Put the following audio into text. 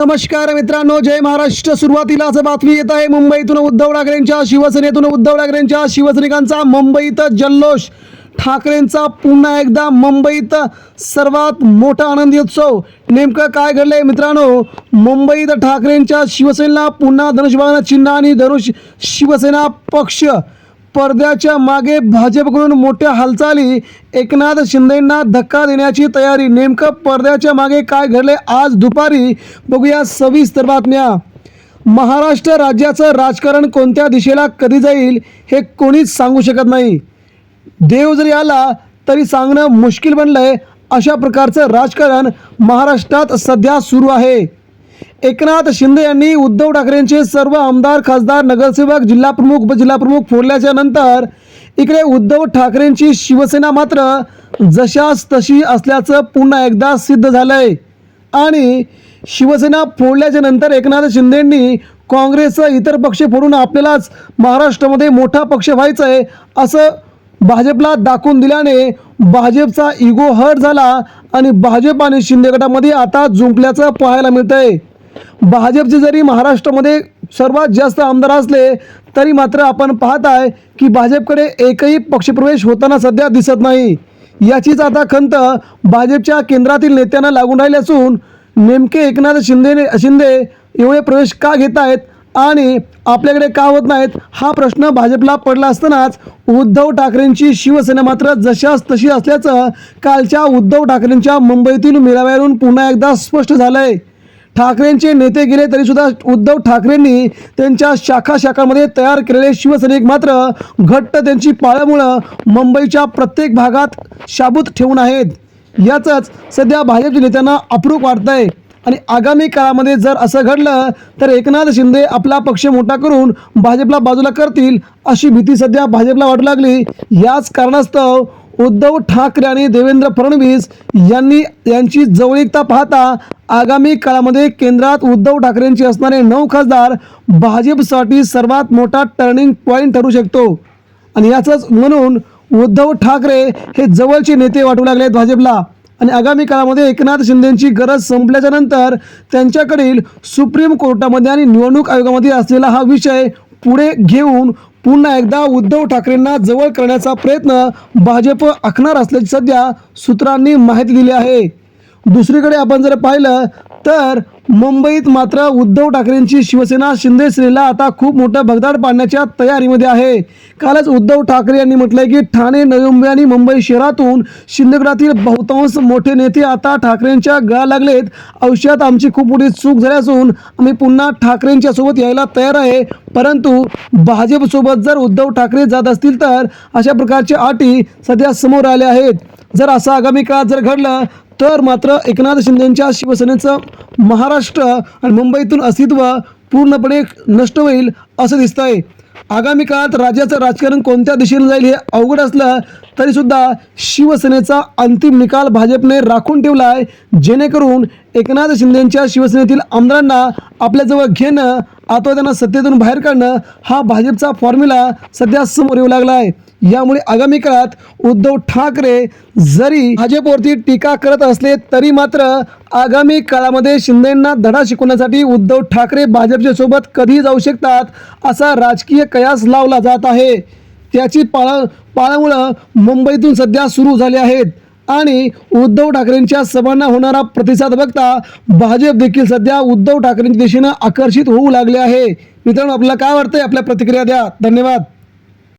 नमस्कार मित्रांनो जय महाराष्ट्र. सुरुवातीलाच बातमी येत आहे मुंबईतून उद्धव ठाकरेंच्या शिवसेनेतून उद्धव ठाकरेंच्या शिवसैनिकांचा मुंबईत जल्लोष. ठाकरेंचा पुन्हा एकदा मुंबईत सर्वात मोठा आनंदी उत्सव. नेमकं काय घडलंय मित्रांनो मुंबईत ठाकरेंच्या शिवसेनेला पुन्हा धनुष्यबाण चिन्ह आणि धनुष शिवसेना पक्ष. पडद्याच्या मागे भाजपकडून मोठ्या हालचाली. एकनाथ शिंदेंना धक्का देण्याची तयारी. नेमकं पडद्याच्या मागे काय घडले आज दुपारी? बघूया सविस्तर बातम्या. महाराष्ट्र राज्याचं राजकारण कोणत्या दिशेला कधी जाईल हे कोणीच सांगू शकत नाही. देव जरी आला तरी सांगणं मुश्किल बनलंय. अशा प्रकारचं राजकारण महाराष्ट्रात सध्या सुरू आहे. एकनाथ शिंदे यांनी उद्धव ठाकरेंचे सर्व आमदार खासदार नगरसेवक जिल्हाप्रमुख उपजिल्हाप्रमुख फोडल्याच्या नंतर इकडे उद्धव ठाकरेंची शिवसेना मात्र जशास तशी असल्याचं पुन्हा एकदा सिद्ध झालंय. आणि शिवसेना फोडल्याच्या नंतर एकनाथ शिंदेंनी काँग्रेस इतर पक्ष फोडून आपल्यालाच महाराष्ट्रामध्ये मोठा पक्ष व्हायचं आहे असं भाजपला दाखवून दिल्याने भाजपचा इगो हर्ट झाला आणि भाजप आणि शिंदे गटामध्ये आता जुंपल्याचं पाहायला मिळतंय. भाजपचे जरी महाराष्ट्रामध्ये सर्वात जास्त आमदार असले तरी मात्र आपण पाहत आहे की भाजपकडे एकही पक्षप्रवेश होताना सध्या दिसत नाही. याचीच आता खंत भाजपच्या केंद्रातील नेत्यांना लागून राहिली असून नेमके एकनाथ शिंदे शिंदे एवढे प्रवेश का घेत आहेत आणि आपल्याकडे का होत नाहीत हा प्रश्न भाजपला पडला असतानाच उद्धव ठाकरेंची शिवसेना मात्र जशास तशी असल्याचं कालच्या उद्धव ठाकरेंच्या मुंबईतील मेळाव्यावरून पुन्हा एकदा स्पष्ट झालं आहे ठाकरेंचे नेते गेले तरी सुद्धा उद्धव ठाकरेंनी त्यांच्या शाखा शाखामध्ये तयार केलेले शिवसैनिक मात्र घट्ट त्यांची पाळ्यामुळं मुंबईच्या प्रत्येक भागात शाबूत ठेवून आहेत. याचंच सध्या भाजपच्या नेत्यांना अप्रूप वाटतंय. आणि आगामी काळामध्ये जर असं घडलं तर एकनाथ शिंदे आपला पक्ष मोठा करून भाजपला बाजूला करतील अशी भीती सध्या भाजपला वाटू लागली. याच कारणास्तव उद्धव ठाकरे आणि देवेंद्र फडणवीस यांनी यांची जवळीकता पाहता आगामी काळामध्ये केंद्रात उद्धव ठाकरेंचे असणारे नऊ खासदार भाजपसाठी सर्वात मोठा टर्निंग पॉईंट ठरू शकतो. आणि याचंच म्हणून उद्धव ठाकरे हे जवळचे नेते वाटू लागले आहेत भाजपला. आणि आगामी काळामध्ये एकनाथ शिंदेची गरज संपल्याच्या नंतर त्यांच्याकडील सुप्रीम कोर्टामध्ये आणि निवडणूक आयोगामध्ये असलेला हा विषय पुढे घेऊन पुन्हा एकदा उद्धव ठाकरेंना जवळ करण्याचा प्रयत्न भाजप आखणार असल्याची सध्या सूत्रांनी माहिती दिली आहे. दुसरीकडे आपण जर पाहिलं तर मुंबईत मात्र उद्धव ठाकरेंची शिवसेना शिंदे सेनेला आता खूप मोठं भगदाड पाडण्याच्या तयारीमध्ये आहे. कालच उद्धव ठाकरे यांनी म्हटलंय की ठाणे नवी मुंबई आणि मुंबई शहरातून शिंदेगडातील बहुतांश मोठे नेते आता ठाकरेंच्या गळा लागलेत. आयुष्यात आमची खूप मोठी चूक झाली असून आम्ही पुन्हा ठाकरेंच्या सोबत यायला तयार आहे. परंतु भाजपसोबत जर उद्धव ठाकरे जात असतील तर अशा प्रकारच्या अटी सध्या समोर आल्या आहेत. जर असं आगामी काळात जर घडलं तर मात्र एकनाथ शिंदेंच्या शिवसेनेचं महाराष्ट्र आणि मुंबईतून अस्तित्व पूर्णपणे नष्ट होईल असं दिसतं आहे आगामी काळात राज्याचं राजकारण कोणत्या दिशेने जाईल हे अवघड असलं तरीसुद्धा शिवसेनेचा अंतिम निकाल भाजपने राखून ठेवला आहे जेणेकरून एकनाथ शिंदेंच्या शिवसेनेतील आमदारांना आपल्याजवळ घेणं अथवा त्यांना सत्तेतून बाहेर काढणं हा भाजपचा फॉर्म्युला सध्या समोर येऊ लागला आहे यामुळे आगामी काळात उद्धव ठाकरे जरी भाजपवरती टीका करत असले तरी मात्र आगामी काळामध्ये शिंदेंना धडा शिकवण्यासाठी उद्धव ठाकरे भाजपच्या सोबत कधी जाऊ शकतात असा राजकीय कयास लावला जात आहे. त्याची पाळ पाळामुळं मुंबईतून सध्या सुरू झाली आहेत आणि उद्धव ठाकरेंच्या सभांना होणारा प्रतिसाद बघता भाजप देखील सध्या उद्धव ठाकरेंच्या दिशेनं आकर्षित होऊ लागले आहे. मित्रांनो आपल्याला काय वाटतंय? आपल्या प्रतिक्रिया द्या. धन्यवाद.